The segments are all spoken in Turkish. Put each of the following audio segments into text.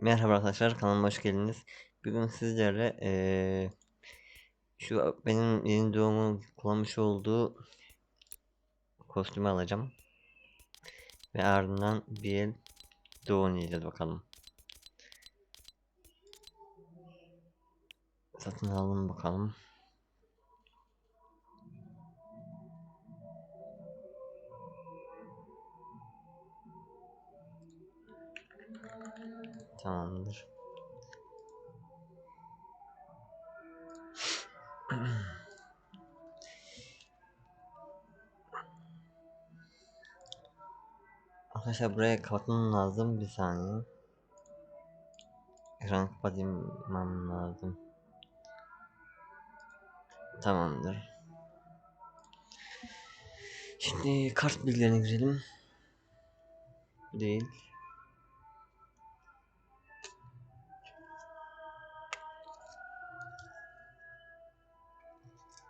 Merhaba arkadaşlar kanalıma hoş geldiniz. Bugün sizlerle eee, şu benim yeni doğumun kullanmış olduğu kostümü alacağım. Ve ardından bir el doğu oynayacağız bakalım. Satın alalım bakalım. Tamamdır. Arkadaşlar buraya kapatmam lazım bir saniye. Ekran kapatmam lazım. Tamamdır. Şimdi kart bilgilerine girelim. Değil.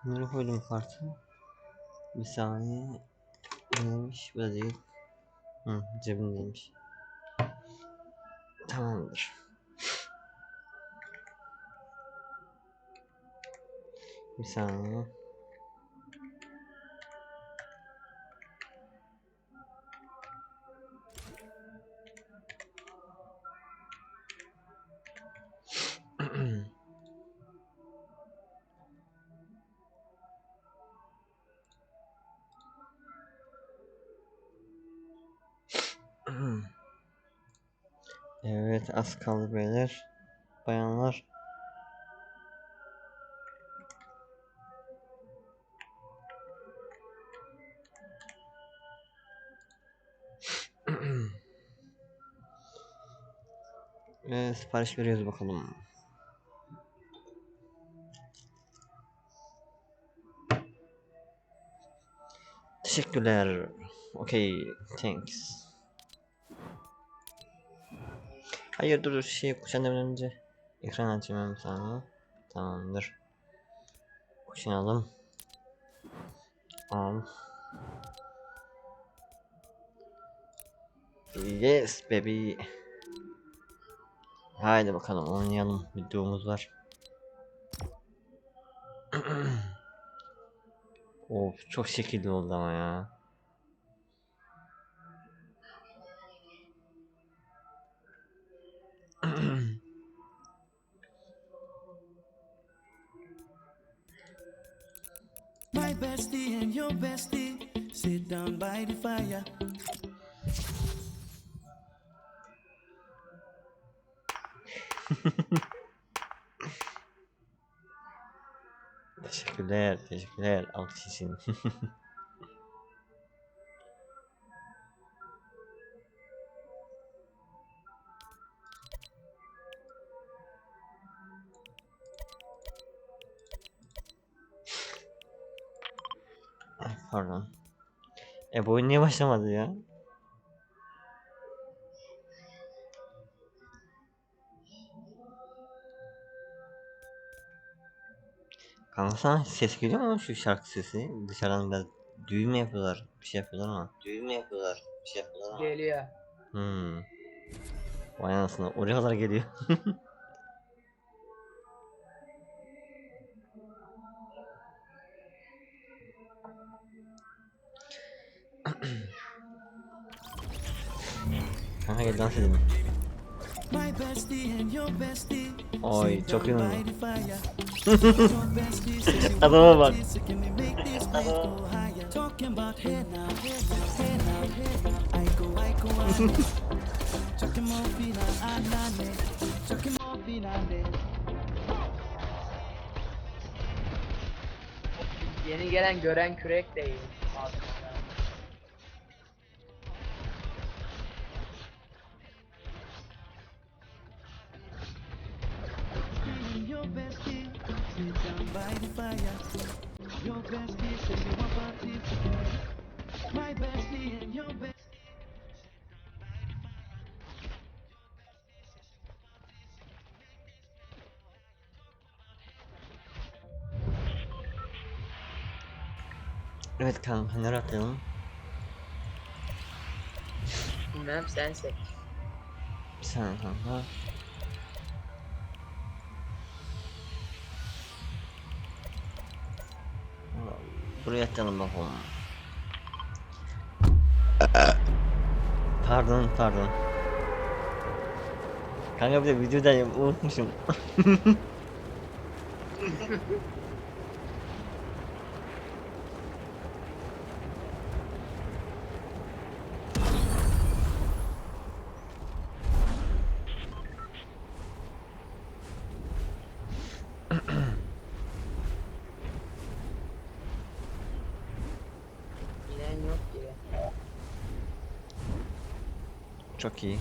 Nereye koydum kartı? Bir saniye. Neymiş? Bu da değil. Hı, cebimdeymiş. Tamamdır. Bir saniye. Evet az kaldı beyler. Bayanlar. Ve sipariş veriyoruz bakalım. Teşekkürler. Okay, thanks. Hayır dur dur şey kuşanmadan önce ekran bir saniye. Tamamdır. Kuşanalım. Al. Yes baby. Haydi bakalım oynayalım. Videomuz var. of çok şekilli oldu ama ya. My bestie and your bestie sit down by the fire. Teşekkürler, teşekkürler. Alkış için. Pardon. E bu oyun niye başlamadı ya? Kanka sana ses geliyor mu şu şarkı sesi? Dışarıdan biraz düğün mü yapıyorlar? Bir şey yapıyorlar ama. Düğün mü yapıyorlar? Bir şey yapıyorlar ama. Geliyor. Hmm. Vay anasını oraya kadar geliyor. More fina, anane. Talking more fina, ne. Yeni gelen gören kürek değil. and by the fire. Your bestie says you want party. My bestie and your bestie. Buraya atalım bakalım. Pardon pardon. Kanka bir de videodayım unutmuşum. Çok iyi.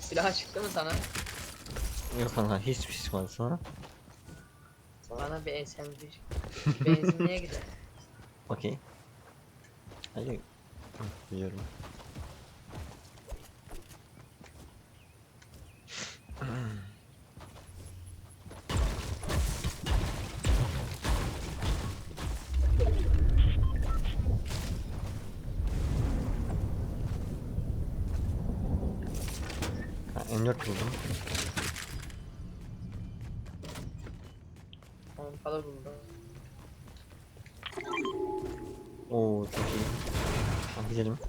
Silah çıktı mı sana? Yok kanka hiçbir şey çıkmadı sana. Bana bir SMG. Benzinliğe gidelim. Okey. Hadi. Hı, Biliyorum. Ha, M4 buldum. Pompalı buldum. Oo çok iyi. Ha, gidelim. Sen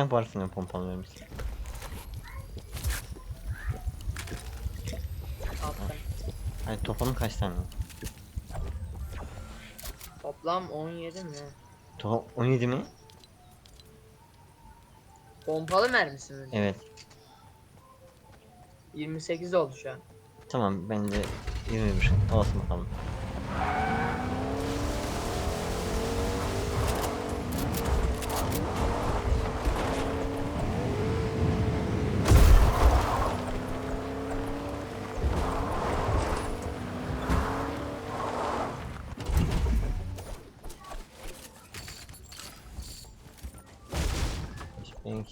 Tane parasını pompalı vermiş? Hayır toplam kaç tane? Toplam 17 mi? Toplam 17 mi? Pompalı mermisi mi? Evet. 28 oldu şu an. Tamam ben de 21 olsun bakalım.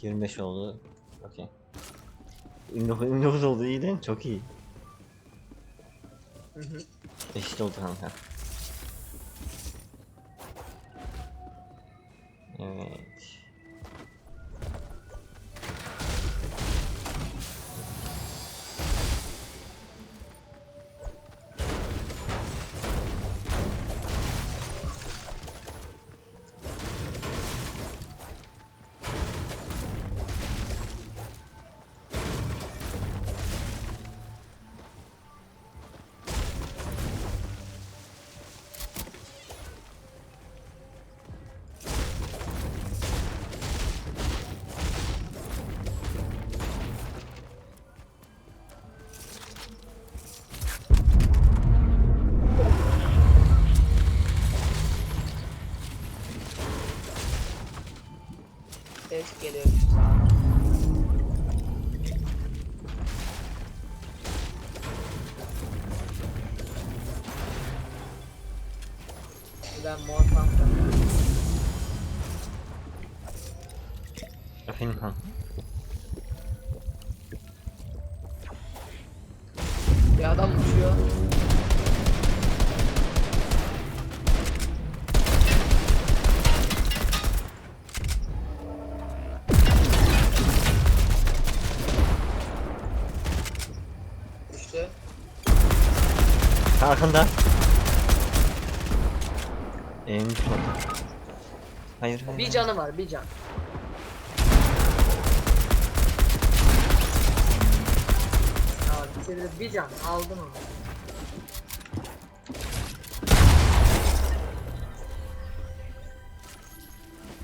25 oldu. Okey. 29, 29 oldu iyi değil mi? Çok iyi. Hı hı. Eşit oldu kanka. Evet. than more faster. Bir adam uçuyor. Düştü. Arkanda. Eğimi tutmadı. Hayır hayır. Bir canı var bir can. Ya bitirdi bir can aldım onu.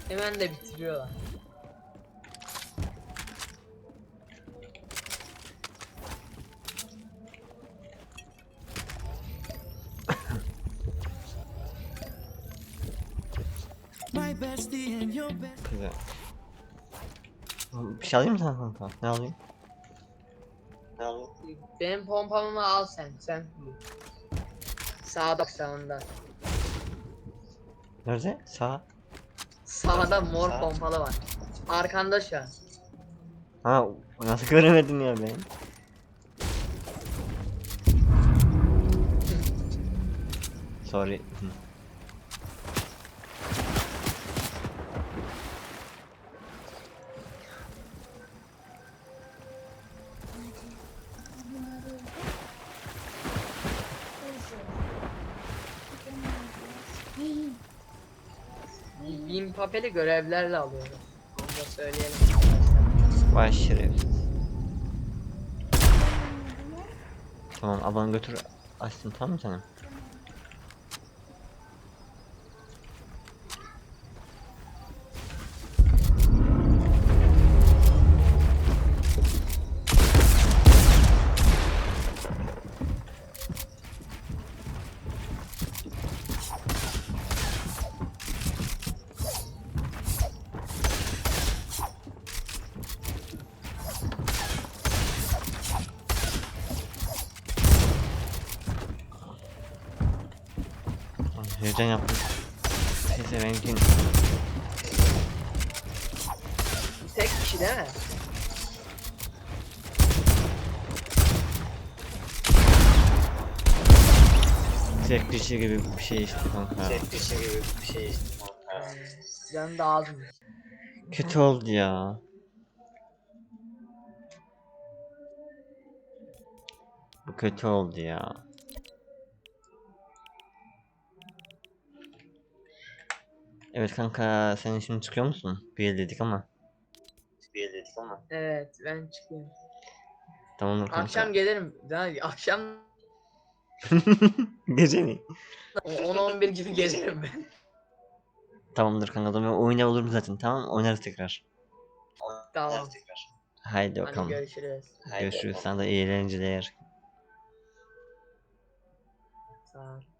Hemen de bitiriyorlar. Bir şey alayım mı sana kanka? Ne alayım? Ne alayım? Benim pompamı al sen sen. Sağda sağında. Nerede? Sağ. Sağda mor pompalı var. Arkanda şu an. Ha nasıl göremedin ya ben? Sorry. Papeli görevlerle alıyoruz. Onu da söyleyelim. Vay. Tamam ablanı götür açsın tamam mı canım? Heyecan yaptım. Neyse benimkin Tek kişi değil mi? tek dişi gibi bir şey işte kanka. dişi gibi bir şey işte. Canı da az mı? Kötü oldu ya. Bu kötü oldu ya. Evet kanka sen şimdi çıkıyor musun? Bir el dedik ama. Bir dedik ama. Evet ben çıkıyorum. Tamamdır kanka. Akşam gelirim. Daha akşam Gece mi? 10-11 gibi gelirim ben. Tamamdır kanka o zaman oyuna olurum zaten tamam oynarız tekrar. Tamam. Tekrar. Haydi Hadi bakalım. görüşürüz. Haydi Görüşürüz. Sana da iyi eğlenceler. Sağ ol.